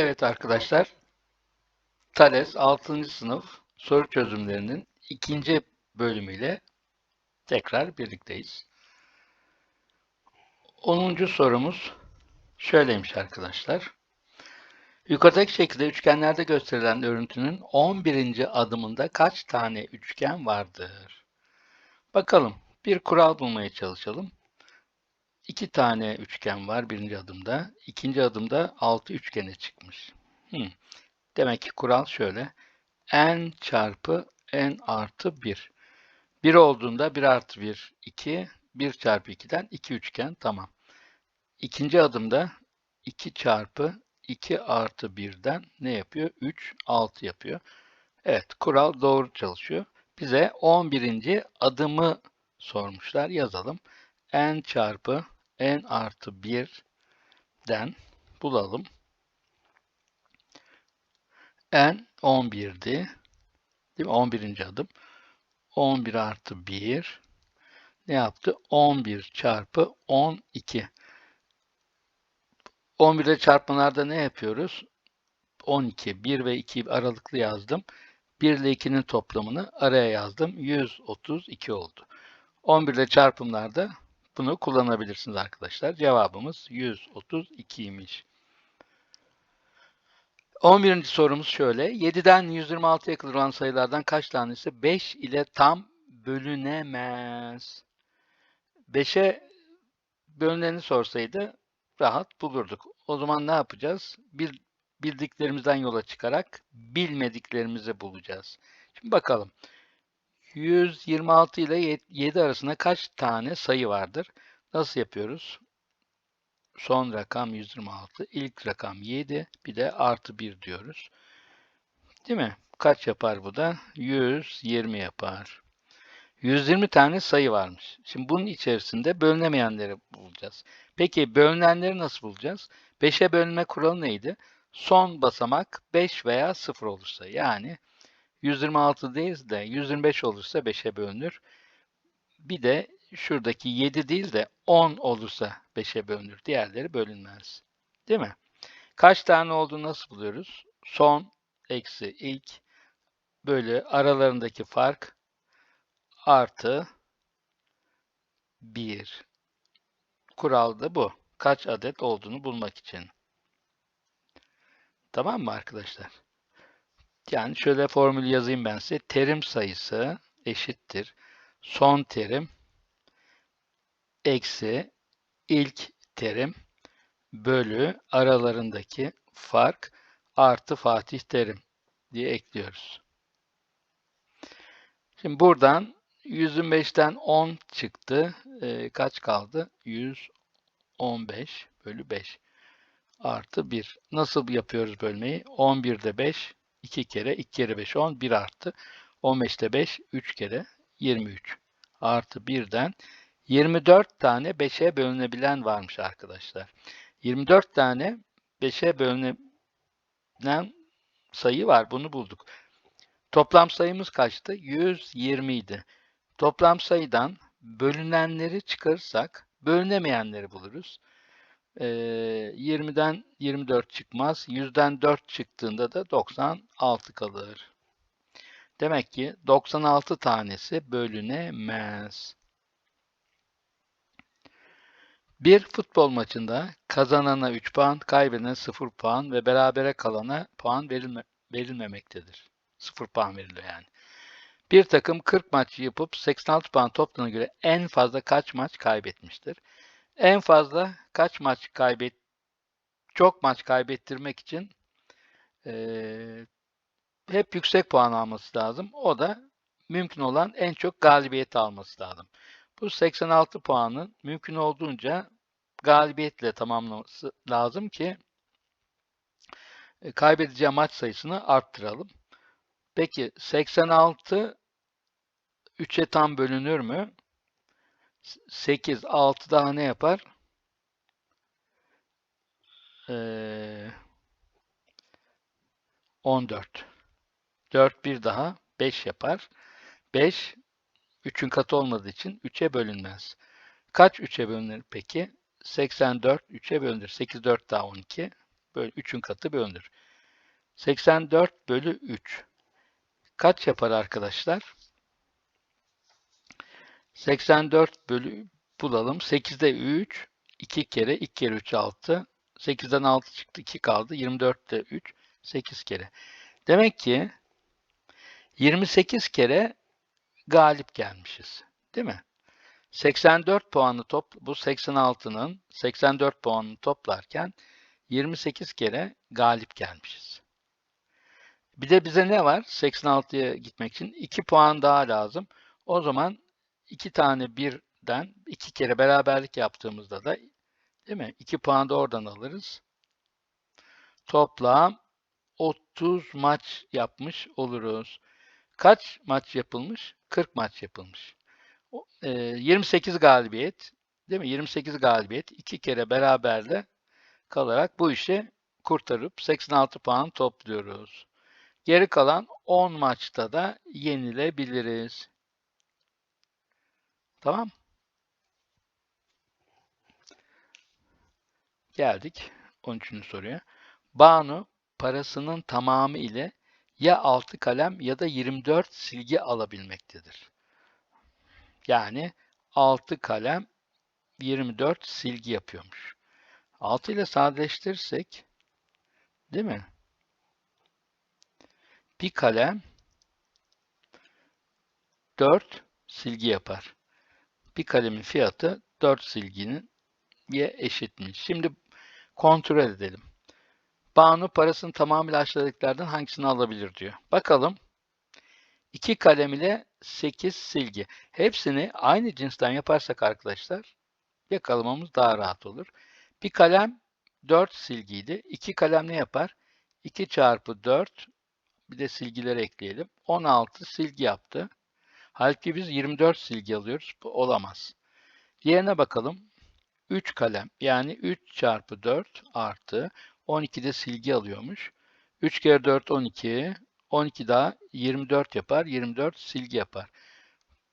Evet arkadaşlar, Thales 6. sınıf soru çözümlerinin ikinci bölümüyle tekrar birlikteyiz. 10. sorumuz şöyleymiş arkadaşlar. Yukarıdaki şekilde üçgenlerde gösterilen örüntünün 11. adımında kaç tane üçgen vardır? Bakalım, bir kural bulmaya çalışalım. İki tane üçgen var birinci adımda. İkinci adımda altı üçgene çıkmış. Hmm. Demek ki kural şöyle. n çarpı n artı 1. 1 olduğunda 1 artı 1, 2. 1 çarpı 2'den 2 üçgen. Tamam. İkinci adımda 2 çarpı 2 artı 1'den ne yapıyor? 3, 6 yapıyor. Evet, kural doğru çalışıyor. Bize 11. adımı sormuşlar. Yazalım. n çarpı n artı 1'den bulalım. n 11'di. Değil mi? 11. adım. 11 artı 1 ne yaptı? 11 çarpı 12. 11 ile çarpmalarda ne yapıyoruz? 12, 1 ve 2 aralıklı yazdım. 1 ile 2'nin toplamını araya yazdım. 132 oldu. 11 ile çarpımlarda bunu kullanabilirsiniz arkadaşlar. Cevabımız 132'ymiş. 11. sorumuz şöyle. 7'den 126'ya kadar olan sayılardan kaç tanesi 5 ile tam bölünemez? 5'e bölüneni sorsaydı rahat bulurduk. O zaman ne yapacağız? Bir bildiklerimizden yola çıkarak bilmediklerimizi bulacağız. Şimdi bakalım. 126 ile 7 arasında kaç tane sayı vardır? Nasıl yapıyoruz? Son rakam 126, ilk rakam 7, bir de artı 1 diyoruz. Değil mi? Kaç yapar bu da? 120 yapar. 120 tane sayı varmış. Şimdi bunun içerisinde bölünemeyenleri bulacağız. Peki bölünenleri nasıl bulacağız? 5'e bölünme kuralı neydi? Son basamak 5 veya 0 olursa yani 126 değil de 125 olursa 5'e bölünür. Bir de şuradaki 7 değil de 10 olursa 5'e bölünür. Diğerleri bölünmez. Değil mi? Kaç tane olduğunu nasıl buluyoruz? Son eksi ilk bölü aralarındaki fark artı 1. Kural da bu. Kaç adet olduğunu bulmak için. Tamam mı arkadaşlar? Yani şöyle formül yazayım ben size. Terim sayısı eşittir. Son terim eksi ilk terim bölü aralarındaki fark artı Fatih terim diye ekliyoruz. Şimdi buradan 125'ten 10 çıktı. E, kaç kaldı? 115 bölü 5 artı 1. Nasıl yapıyoruz bölmeyi? 11'de 5 2 kere 2 kere 5 10 1 arttı. 15'te 5 3 kere 23 artı 1'den 24 tane 5'e bölünebilen varmış arkadaşlar. 24 tane 5'e bölünebilen sayı var. Bunu bulduk. Toplam sayımız kaçtı? 120 idi. Toplam sayıdan bölünenleri çıkarırsak bölünemeyenleri buluruz. 20'den 24 çıkmaz. 100'den 4 çıktığında da 96 kalır. Demek ki 96 tanesi bölünemez. Bir futbol maçında kazanana 3 puan, kaybedene 0 puan ve berabere kalana puan verilme, verilmemektedir. 0 puan veriliyor yani. Bir takım 40 maç yapıp 86 puan topladığına göre en fazla kaç maç kaybetmiştir? En fazla kaç maç kaybet çok maç kaybettirmek için e, hep yüksek puan alması lazım. O da mümkün olan en çok galibiyet alması lazım. Bu 86 puanın mümkün olduğunca galibiyetle tamamlaması lazım ki kaybedeceği maç sayısını arttıralım. Peki 86 3'e tam bölünür mü? 8, 6 daha ne yapar? Ee, 14. 4 bir daha 5 yapar. 5 3'ün katı olmadığı için 3'e bölünmez. Kaç 3'e bölünür peki? 84 3'e bölünür. 8 4 daha 12 Böyle 3'ün katı bölünür. 84 bölü 3 kaç yapar arkadaşlar? 84 bölü bulalım. 8'de 3 2 kere 2 kere 3 6 8'den 6 çıktı 2 kaldı. 24'te 3 8 kere. Demek ki 28 kere galip gelmişiz. Değil mi? 84 puanı top bu 86'nın 84 puanını toplarken 28 kere galip gelmişiz. Bir de bize ne var? 86'ya gitmek için 2 puan daha lazım. O zaman 2 tane birden 2 kere beraberlik yaptığımızda da değil mi? 2 puan da oradan alırız. Toplam 30 maç yapmış oluruz. Kaç maç yapılmış? 40 maç yapılmış. 28 galibiyet, değil mi? 28 galibiyet, 2 kere beraberle kalarak bu işi kurtarıp 86 puan topluyoruz. Geri kalan 10 maçta da yenilebiliriz. Tamam. Geldik 13. soruya. Banu parasının tamamı ile ya 6 kalem ya da 24 silgi alabilmektedir. Yani 6 kalem 24 silgi yapıyormuş. 6 ile sadeleştirirsek değil mi? Bir kalem 4 silgi yapar. Bir kalemin fiyatı 4 silginin ye eşitmiş. Şimdi kontrol edelim. Banu parasını tamamıyla aşağıdakilerden hangisini alabilir diyor. Bakalım. 2 kalem ile 8 silgi. Hepsini aynı cinsten yaparsak arkadaşlar yakalamamız daha rahat olur. Bir kalem 4 silgiydi. 2 kalem ne yapar? 2 çarpı 4 bir de silgileri ekleyelim. 16 silgi yaptı. Halbuki biz 24 silgi alıyoruz. Bu olamaz. Diğerine bakalım. 3 kalem yani 3 çarpı 4 artı 12 de silgi alıyormuş. 3 kere 4 12. 12 daha 24 yapar. 24 silgi yapar.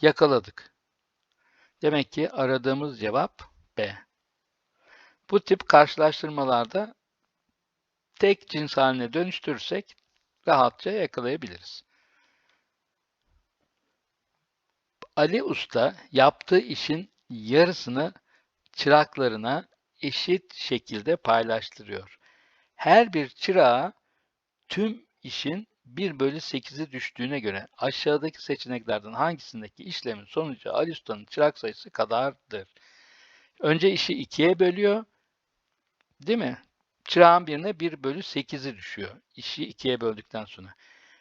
Yakaladık. Demek ki aradığımız cevap B. Bu tip karşılaştırmalarda tek cins haline dönüştürürsek rahatça yakalayabiliriz. Ali Usta yaptığı işin yarısını çıraklarına eşit şekilde paylaştırıyor. Her bir çırağa tüm işin 1 bölü 8'i düştüğüne göre aşağıdaki seçeneklerden hangisindeki işlemin sonucu Ali Usta'nın çırak sayısı kadardır? Önce işi ikiye bölüyor. Değil mi? Çırağın birine 1 bölü 8'i düşüyor. İşi ikiye böldükten sonra.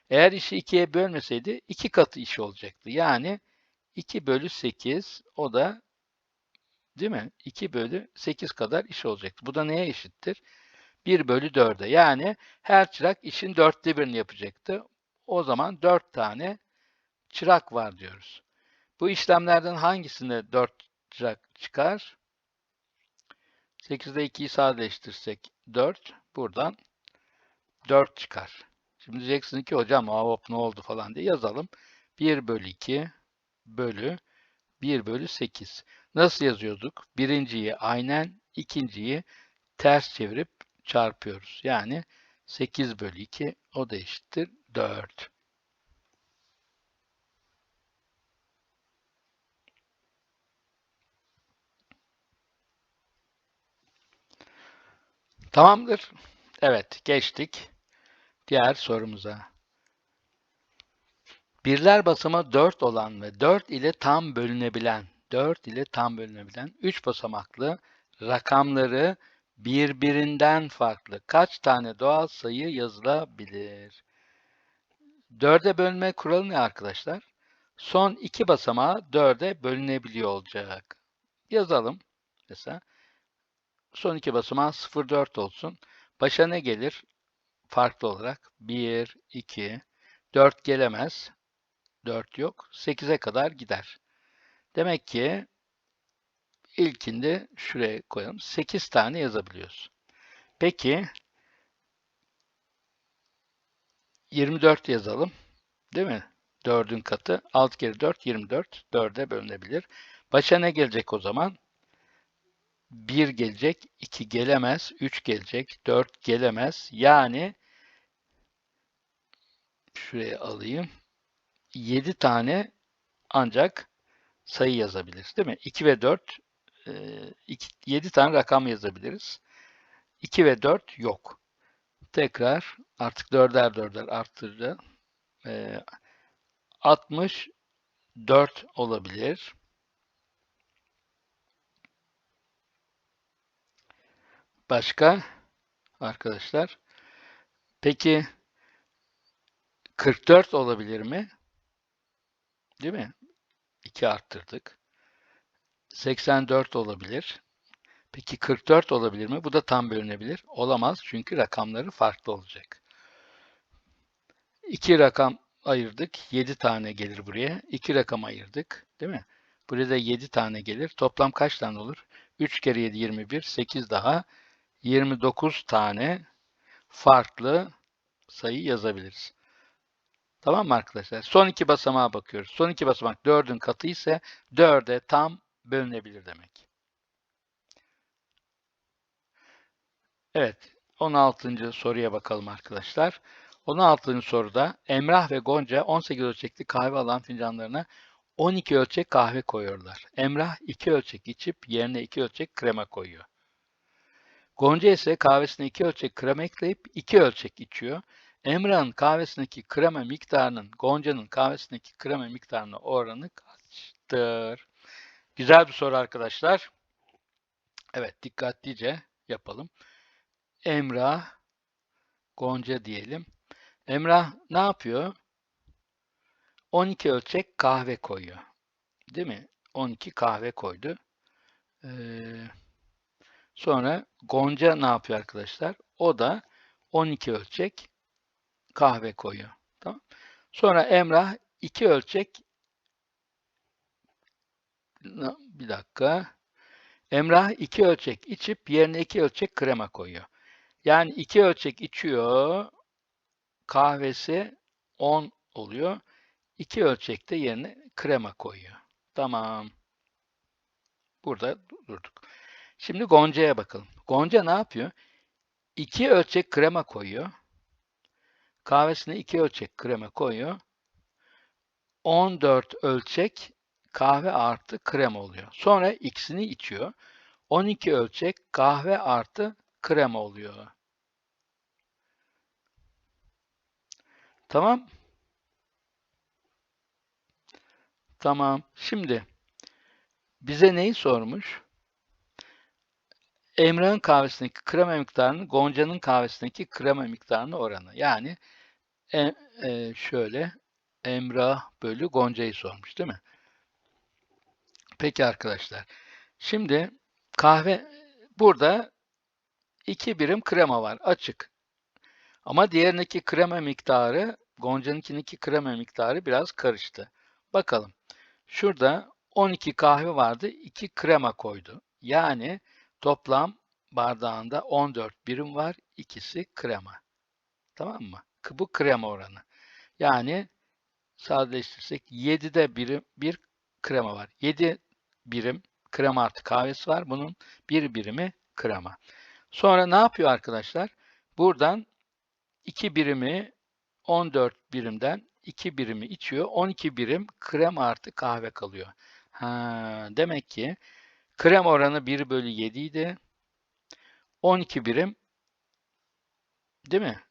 Eğer işi ikiye bölmeseydi iki katı iş olacaktı. Yani 2 bölü 8 o da değil mi? 2 bölü 8 kadar iş olacaktı. Bu da neye eşittir? 1 bölü 4'e. Yani her çırak işin dörtte birini yapacaktı. O zaman 4 tane çırak var diyoruz. Bu işlemlerden hangisinde 4 çırak çıkar? 8'de 2'yi sadeleştirsek 4. Buradan 4 çıkar. Şimdi diyeceksin ki hocam hop ne oldu falan diye yazalım. 1 bölü 2 bölü 1 bölü 8. Nasıl yazıyorduk? Birinciyi aynen, ikinciyi ters çevirip çarpıyoruz. Yani 8 bölü 2 o da eşittir 4. Tamamdır. Evet, geçtik. Diğer sorumuza. Birler basamağı 4 olan ve 4 ile tam bölünebilen, 4 ile tam bölünebilen 3 basamaklı rakamları birbirinden farklı kaç tane doğal sayı yazılabilir? 4'e bölme kuralı ne arkadaşlar? Son iki basamağı 4'e bölünebiliyor olacak. Yazalım. Mesela son iki basamağı 0,4 olsun. Başa ne gelir? Farklı olarak 1, 2, 4 gelemez. 4 yok. 8'e kadar gider. Demek ki ilkinde şuraya koyalım. 8 tane yazabiliyoruz. Peki 24 yazalım. Değil mi? 4'ün katı. 6 kere 4 24. 4'e bölünebilir. Başa ne gelecek o zaman? 1 gelecek, 2 gelemez, 3 gelecek, 4 gelemez. Yani şuraya alayım. 7 tane ancak sayı yazabiliriz değil mi? 2 ve 4 2, 7 tane rakam yazabiliriz. 2 ve 4 yok. Tekrar artık dörder dörder arttıracağım. E, 64 olabilir. Başka arkadaşlar. Peki 44 olabilir mi? Değil mi? 2 arttırdık. 84 olabilir. Peki 44 olabilir mi? Bu da tam bölünebilir. Olamaz çünkü rakamları farklı olacak. 2 rakam ayırdık. 7 tane gelir buraya. 2 rakam ayırdık. Değil mi? Burada 7 tane gelir. Toplam kaç tane olur? 3 kere 7 21. 8 daha 29 tane farklı sayı yazabiliriz. Tamam mı arkadaşlar? Son iki basamağa bakıyoruz. Son iki basamak 4'ün katı ise 4'e tam bölünebilir demek. Evet, 16. soruya bakalım arkadaşlar. 16. soruda Emrah ve Gonca 18 ölçekli kahve alan fincanlarına 12 ölçek kahve koyuyorlar. Emrah 2 ölçek içip yerine 2 ölçek krema koyuyor. Gonca ise kahvesine 2 ölçek krema ekleyip 2 ölçek içiyor. Emrah'ın kahvesindeki krema miktarının Gonca'nın kahvesindeki krema miktarına oranı kaçtır? Güzel bir soru arkadaşlar. Evet dikkatlice yapalım. Emrah, Gonca diyelim. Emrah ne yapıyor? 12 ölçek kahve koyuyor. Değil mi? 12 kahve koydu. Ee, sonra Gonca ne yapıyor arkadaşlar? O da 12 ölçek kahve koyuyor. Tamam. Sonra Emrah 2 ölçek bir dakika. Emrah 2 ölçek içip yerine 2 ölçek krema koyuyor. Yani 2 ölçek içiyor. Kahvesi 10 oluyor. 2 ölçekte yerine krema koyuyor. Tamam. Burada durduk. Şimdi Gonca'ya bakalım. Gonca ne yapıyor? 2 ölçek krema koyuyor. Kahvesine 2 ölçek krema koyuyor. 14 ölçek kahve artı krema oluyor. Sonra ikisini içiyor. 12 ölçek kahve artı krema oluyor. Tamam. Tamam. Şimdi bize neyi sormuş? Emrah'ın kahvesindeki krema miktarının Gonca'nın kahvesindeki krema miktarına oranı. Yani e, e, şöyle Emrah bölü Gonca'yı sormuş değil mi? Peki arkadaşlar. Şimdi kahve burada iki birim krema var açık. Ama diğerindeki krema miktarı Gonca'nınkindeki krema miktarı biraz karıştı. Bakalım. Şurada 12 kahve vardı. 2 krema koydu. Yani toplam bardağında 14 birim var. İkisi krema. Tamam mı? Bu krema oranı. Yani sadeleştirsek 7'de birim, bir krema var. 7 birim krema artı kahvesi var. Bunun bir birimi krema. Sonra ne yapıyor arkadaşlar? Buradan 2 birimi 14 birimden 2 birimi içiyor. 12 birim krem artı kahve kalıyor. Ha, demek ki krem oranı 1 bölü 7 idi. 12 birim değil mi?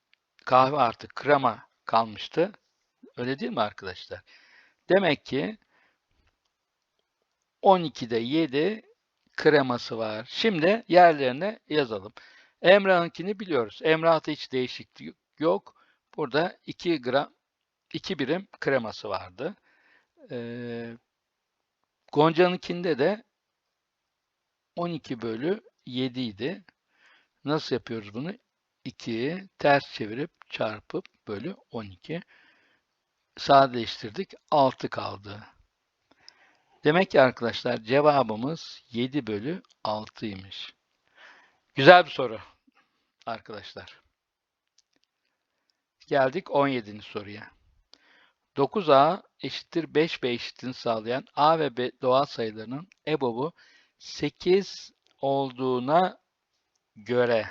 Kahve artı krema kalmıştı. Öyle değil mi arkadaşlar? Demek ki 12'de 7 kreması var. Şimdi yerlerine yazalım. Emrah'ınkini biliyoruz. Emrah'ta hiç değişiklik yok. Burada 2 gram 2 birim kreması vardı. Ee, Gonca'nınkinde de 12 bölü 7 idi. Nasıl yapıyoruz bunu? 2'yi ters çevirip çarpıp bölü 12. Sadeleştirdik. 6 kaldı. Demek ki arkadaşlar cevabımız 7 bölü 6'ymış. Güzel bir soru arkadaşlar. Geldik 17. soruya. 9a eşittir 5b eşitliğini sağlayan a ve b doğal sayılarının EBOB'u 8 olduğuna göre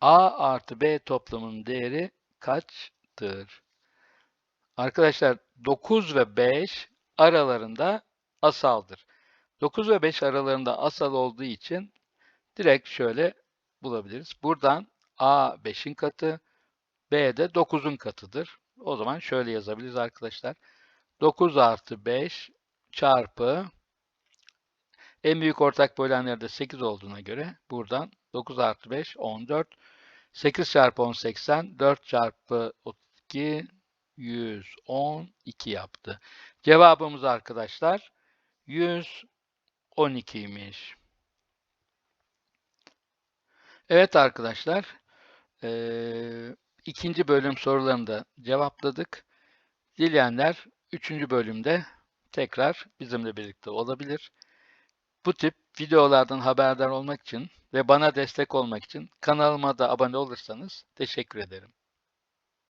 A artı B toplamının değeri kaçtır? Arkadaşlar 9 ve 5 aralarında asaldır. 9 ve 5 aralarında asal olduğu için direkt şöyle bulabiliriz. Buradan A 5'in katı, B de 9'un katıdır. O zaman şöyle yazabiliriz arkadaşlar. 9 artı 5 çarpı en büyük ortak bölenleri de 8 olduğuna göre buradan 9 artı 5 14 8 çarpı 10 80 4 çarpı 32 112 yaptı. Cevabımız arkadaşlar 112'ymiş. Evet arkadaşlar ee, ikinci bölüm sorularını da cevapladık. Dileyenler üçüncü bölümde tekrar bizimle birlikte olabilir. Bu tip videolardan haberdar olmak için ve bana destek olmak için kanalıma da abone olursanız teşekkür ederim.